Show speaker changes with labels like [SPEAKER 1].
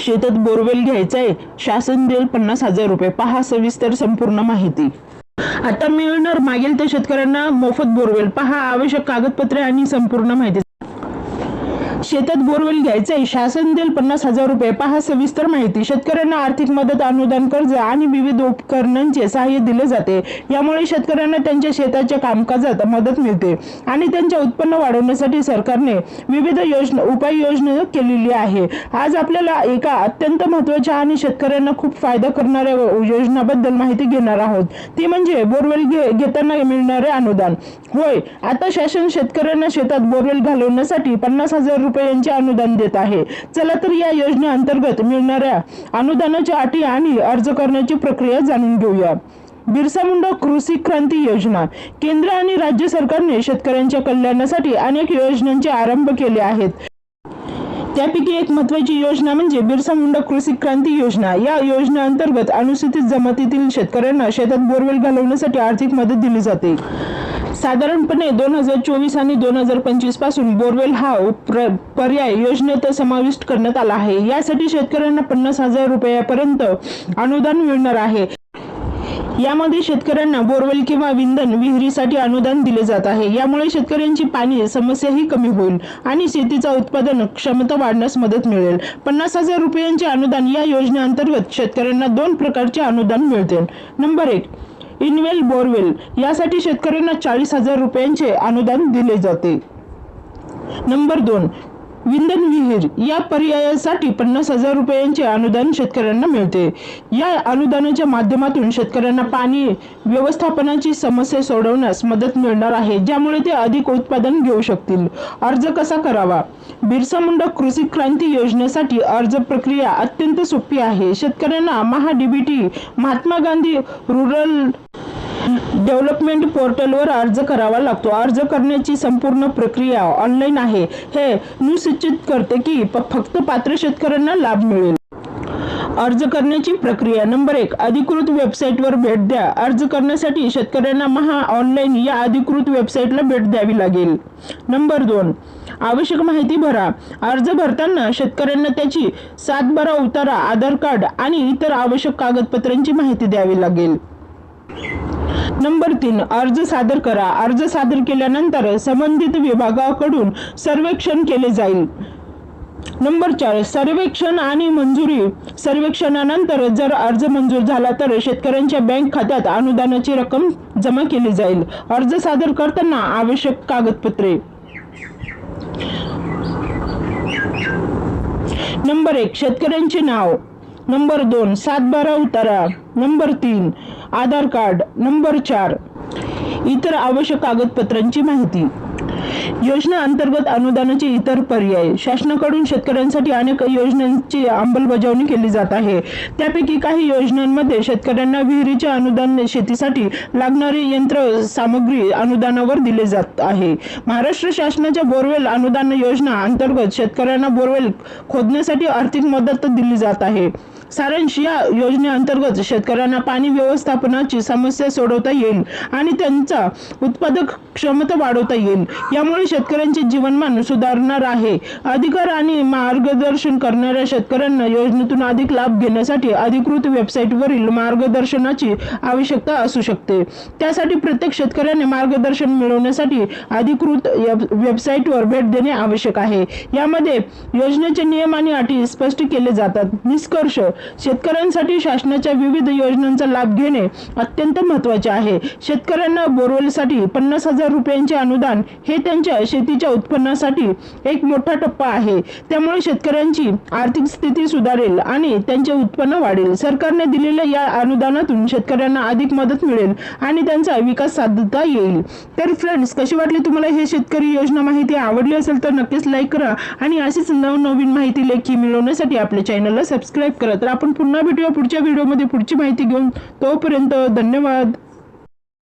[SPEAKER 1] शेतात बोरवेल घ्यायचंय. शासन देईल पन्नास हजार रुपये. पहा सविस्तर संपूर्ण माहिती. आता मिळणार मागेल त्या शेतकऱ्यांना मोफत बोरवेल. पहा आवश्यक कागदपत्रे आणि संपूर्ण माहिती. शेतात बोरवेल घ्यायचंय. शासन देईल पन्नास हजार रुपये. पहा सविस्तर माहिती. शेतकऱ्यांना आर्थिक मदत अनुदान कर्ज आणि विविध उपकरणांचे सहाय्य दिले जाते. यामुळे शेतकऱ्यांना त्यांच्या शेताच्या कामकाजात मदत मिळते आणि त्यांचे उत्पन्न वाढवण्यासाठी सरकारने विविध योजना उपाययोजना केलेली आहे. आज आपल्याला एका अत्यंत महत्त्वाच्या आणि शेतकऱ्यांना खूप फायदा करणाऱ्या योजनाबद्दल माहिती घेणार आहोत. ती म्हणजे बोरवेल घे घेताना मिळणारे अनुदान. होय आता शासन शेतकऱ्यांना शेतात बोरवेल घालवण्यासाठी पन्नास हजार रुपयांचे अनुदान देत आहे. चला तर या योजनेअंतर्गत मिळणाऱ्या अनुदानाच्या अटी आणि अर्ज करण्याची प्रक्रिया जाणून घेऊया. बिरसा मुंडा कृषी क्रांती योजना. केंद्र आणि राज्य सरकारने शेतकऱ्यांच्या कल्याणासाठी अनेक योजनांचे आरंभ केले आहेत. त्यापैकी एक महत्वाची योजना म्हणजे बिरसा मुंडा कृषी क्रांती योजना. या योजनेअंतर्गत अनुसूचित जमातीतील शेतकऱ्यांना शेतात बोरवेल घालवण्यासाठी आर्थिक मदत दिली जाते. साधारणपणे दोन हजार चोवीस आणि दोन हजार पंचवीसपासून बोरवेल हा पर्याय योजनेत समाविष्ट करण्यात आला आहे. यासाठी शेतकऱ्यांना पन्नास हजार रुपयापर्यंत अनुदान मिळणार आहे. यामध्ये शेतकऱ्यांना बोरवेल किंवा विंधन विहिरीसाठी अनुदान दिले जात आहे. यामुळे शेतकऱ्यांची पाणी समस्याही कमी होईल आणि शेतीचा उत्पादन क्षमता वाढण्यास मदत मिळेल. पन्नास हजार रुपयांचे अनुदान या योजनेअंतर्गत शेतकऱ्यांना दोन प्रकारचे अनुदान मिळते. नंबर एक इनवेल बोरवेल यासाठी शेतकऱ्यांना चाळीस हजार रुपयांचे अनुदान दिले जाते. नंबर दोन विंधन विहीर. या पर्यायासाठी पन्नास हजार रुपयांचे अनुदान शेतकऱ्यांना मिळते. या अनुदानाच्या माध्यमातून शेतकऱ्यांना पाणी व्यवस्थापनाची समस्या सोडवण्यास मदत मिळणार आहे ज्यामुळे ते अधिक उत्पादन घेऊ शकतील. अर्ज कसा करावा? बिरसा मुंडा कृषी क्रांती योजनेसाठी अर्ज प्रक्रिया अत्यंत सोपी आहे. शेतकऱ्यांना महाडीबीटी महात्मा गांधी रुरल डेव्हलपमेंट पोर्टलवर अर्ज करावा लागतो. अर्ज करण्याची संपूर्ण प्रक्रिया ऑनलाईन आहे. हे निश्चित करते की प- फक्त पात्र शेतकऱ्यांना लाभ मिळेल. अर्ज करण्याची प्रक्रिया नंबर एक अधिकृत वेबसाईटवर भेट द्या. अर्ज करण्यासाठी शेतकऱ्यांना महा ऑनलाईन या अधिकृत वेबसाईटला भेट द्यावी लागेल. नंबर दोन आवश्यक माहिती भरा. अर्ज भरताना शेतकऱ्यांना त्याची सातबारा उतारा आधार कार्ड आणि इतर आवश्यक कागदपत्रांची माहिती द्यावी लागेल. नंबर तीन अर्ज सादर करा. अर्ज सादर केल्यानंतर संबंधित विभागाकडून सर्वेक्षण केले जाईल. नंबर चार सर्वेक्षण आणि मंजुरी. सर्वेक्षणानंतर जर अर्ज मंजूर झाला तर शेतकऱ्यांच्या बँक खात्यात अनुदानाची रक्कम जमा केली जाईल. अर्ज सादर करताना आवश्यक कागदपत्रे. नंबर एक शेतकऱ्यांचे नाव. नंबर दोन सातबारा उतारा. नंबर तीन आधार कार्ड. नंबर चार इतर आवश्यक कागदपत्रांची माहिती. योजना अंतर्गत अनुदानाचे इतर पर्याय. शासनाकडून शेतकऱ्यांसाठी अनेक योजनांची अंमलबजावणी केली जात आहे. त्यापैकी काही योजनांमध्ये शेतकऱ्यांना विहिरीचे अनुदान शेतीसाठी लागणारे यंत्र सामग्री अनुदानावर दिले जात आहे. महाराष्ट्र शासनाच्या बोरवेल अनुदान योजना अंतर्गत शेतकऱ्यांना बोरवेल खोदण्यासाठी आर्थिक मदत दिली जात आहे. सारांश या योजनेअंतर्गत शेतकऱ्यांना पाणी व्यवस्थापनाची समस्या सोडवता येईल आणि त्यांचा उत्पादक क्षमता वाढवता येईल. यामुळे शेतकऱ्यांचे जीवनमान सुधारणार आहे. अधिकार आणि मार्गदर्शन करणाऱ्या शेतकऱ्यांना योजनेतून अधिक लाभ घेण्यासाठी अधिकृत वेबसाईटवरील मार्गदर्शनाची आवश्यकता असू शकते. त्यासाठी प्रत्येक शेतकऱ्याने मार्गदर्शन मिळवण्यासाठी अधिकृत वेबसाईटवर भेट देणे आवश्यक आहे. यामध्ये योजनेचे नियम आणि अटी स्पष्ट केले जातात. निष्कर्ष शेतकऱ्यांसाठी शासनाच्या विविध योजनांचा लाभ घेणे अत्यंत महत्त्वाचे आहे. शेतकऱ्यांना बोरवेलसाठी पन्नास हजार रुपयांचे अनुदान हे त्यांच्या शेतीच्या उत्पन्नासाठी एक मोठा टप्पा आहे. त्यामुळे शेतकऱ्यांची आर्थिक स्थिती सुधारेल आणि त्यांचे उत्पन्न वाढेल. सरकारने दिलेल्या या अनुदानातून शेतकऱ्यांना अधिक मदत मिळेल आणि त्यांचा विकास साधता येईल. तर फ्रेंड्स कशी वाटली तुम्हाला हे शेतकरी योजना माहिती? आवडली असेल तर नक्कीच लाईक करा आणि अशीच नवनवीन माहिती लेखी मिळवण्यासाठी आपल्या चॅनलला सबस्क्राईब करत राहा. आपण पुन्हा भेटूया पुढच्या व्हिडिओमध्ये पुढची माहिती घेऊन तोपर्यंत धन्यवाद.